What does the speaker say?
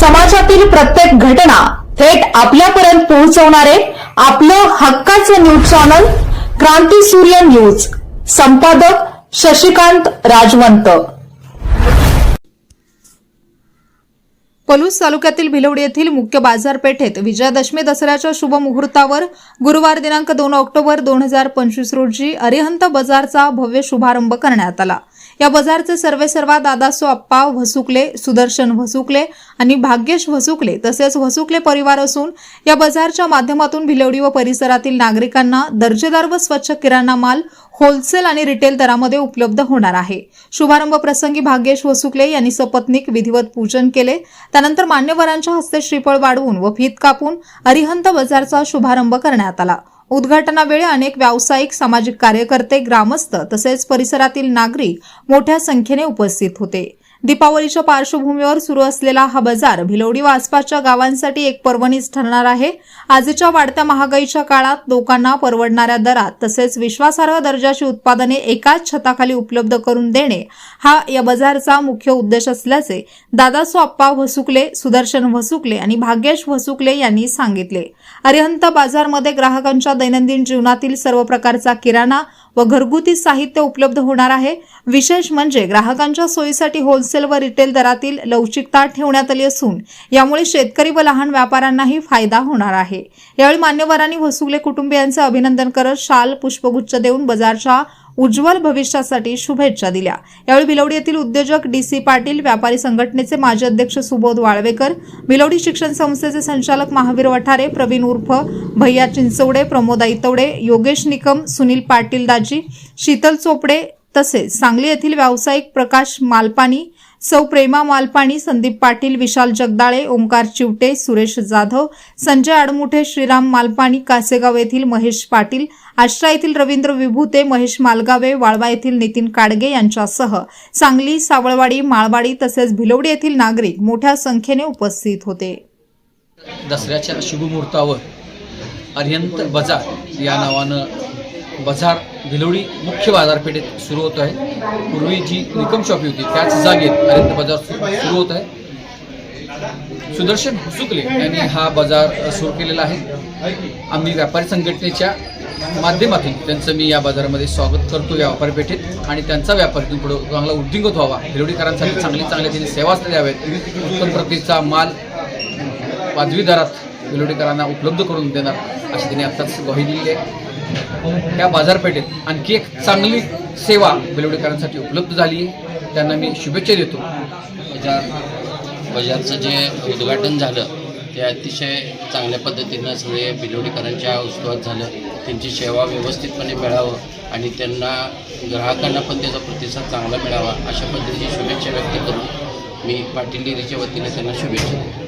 समाजातील प्रत्येक घटना थेट आपल्यापर्यंत पोहोचवणारे आपलं हक्काचं न्यूज चॅनल क्रांती सूर्य न्यूज. संपादक शशिकांत राजवंत. पलूस तालुक्यातील भिलवडी येथील मुख्य बाजारपेठेत विजयादशमी दसऱ्याच्या शुभ मुहूर्तावर गुरुवार दिनांक दोन ऑक्टोबर दोन हजार पंचवीस रोजी अरिहंत बाजारचा भव्य शुभारंभ करण्यात आला. या बाजारचे सर्वेसर्वा दादासो अप्पा वसुकले सुदर्शन वसुकले आणि भाग्येश वसुकले तसेच वसुकले परिवार असून या बाजारच्या माध्यमातून भिलवडी व परिसरातील नागरिकांना दर्जेदार व स्वच्छ किराणा माल होलसेल आणि रिटेल दरामध्ये उपलब्ध होणार आहे. शुभारंभ प्रसंगी भाग्येश वसुकले यांनी सपत्निक विधिवत पूजन केले. त्यानंतर मान्यवरांच्या हस्ते श्रीफळ वाढवून व फीत कापून अरिहंत बाजारचा शुभारंभ करण्यात आला. उद्घाटनावेळी अनेक व्यावसायिक सामाजिक कार्यकर्ते ग्रामस्थ तसेच परिसरातील नागरिक मोठ्या संख्येने उपस्थित होते. दीपावलीच्या पार्श्वभूमीवर सुरू असलेला हा बाजार भिलवडी व आसपासच्या गावांसाठी एक पर्वणीच ठरणार आहे. आजच्या वाढत्या महागाईच्या काळात लोकांना परवडणाऱ्या दरात तसेच विश्वासार्ह दर्जाची उत्पादने एकाच छताखाली उपलब्ध करून देणे हा या बाजारचा मुख्य उद्देश असल्याचे दादासो अप्पा वसुकले सुदर्शन वसुकले आणि भाग्येश वसुकले यांनी सांगितले. अरिहंत बाजारमध्ये ग्राहकांच्या दैनंदिन जीवनातील सर्व प्रकारचा किराणा व घरगुती साहित्य उपलब्ध होणार आहे. विशेष म्हणजे ग्राहकांच्या सोयीसाठी होलसेल व रिटेल दरातील लवचिकता ठेवण्यात आली असून यामुळे शेतकरी व लहान व्यापाऱ्यांनाही फायदा होणार आहे. यावेळी मान्यवरांनी वसुगले कुटुंबियांचे अभिनंदन करत शाल पुष्पगुच्छ देऊन बाजारच्या उज्ज्वल भविष्यासाठी शुभेच्छा दिल्या. यावेळी भिलवडी येथील उद्योजक डी सी पाटील व्यापारी संघटनेचे माजी अध्यक्ष सुबोध वाळवेकर भिलवडी शिक्षण संस्थेचे संचालक महावीर वठारे प्रवीण उर्फ भैया चिंचवडे प्रमोद आईतवडे योगेश निकम सुनील पाटील दाजी शीतल चोपडे तसेच सांगली येथील व्यावसायिक प्रकाश मालपानी सौ प्रेमा मालपाणी संदीप पाटील विशाल जगदाळे ओंकार चिवटे सुरेश जाधव संजय आडमुठे श्रीराम मालपाणी कासेगाव येथील महेश पाटील आष्टा येथील रवींद्र विभूते महेश मालगावे वाळवा येथील नितीन काडगे यांच्यासह सांगली सावळवाडी माळवाडी तसेच भिलवडी येथील नागरिक मोठ्या संख्येने उपस्थित होते. दसऱ्याच्या शुभमुहूर्तावर अरिहंत बजार या नावानं बाजार भिलवडी मुख्य बाजारपेठेत सुरू होत आहे. पूर्वी जी निकम शॉपी होती त्याच जागेत अरिहंत बाजार सु- सुरू होत आहे. सुदर्शन हुसुकले यांनी हा बाजार सुरू केलेला आहे. आम्ही व्यापारी संघटनेच्या माध्यमातून त्यांचं मी या बाजारामध्ये स्वागत करतो या व्यापारपेठेत आणि त्यांचा व्यापार इथून पुढे चांगला उद्दिंगत व्हावा. भिलवडीकरांसाठी चांगली चांगल्या त्यांनी सेवा द्याव्यात उत्तम प्रतीचा माल वाजवी दरात विलोडीकरांना उपलब्ध करून देणार अशी त्यांनी आत्ताच ग्वाही दिलेली आहे. त्या बाजारपेठेत आणखी एक चांगली सेवा विलोडीकरांसाठी उपलब्ध झाली आहे. त्यांना मी शुभेच्छा देतो. बाजार बाजारचं जे उद्घाटन झालं ते अतिशय चांगल्या पद्धतीनं सगळे बिलोडीकरांच्या उत्सवात झालं. त्यांची सेवा व्यवस्थितपणे मिळावं आणि त्यांना ग्राहकांना पण त्याचा प्रतिसाद चांगला मिळावा अशा पद्धतीची शुभेच्छा व्यक्त करून मी पाटील डेअरीच्या वतीने त्यांना शुभेच्छा देतो.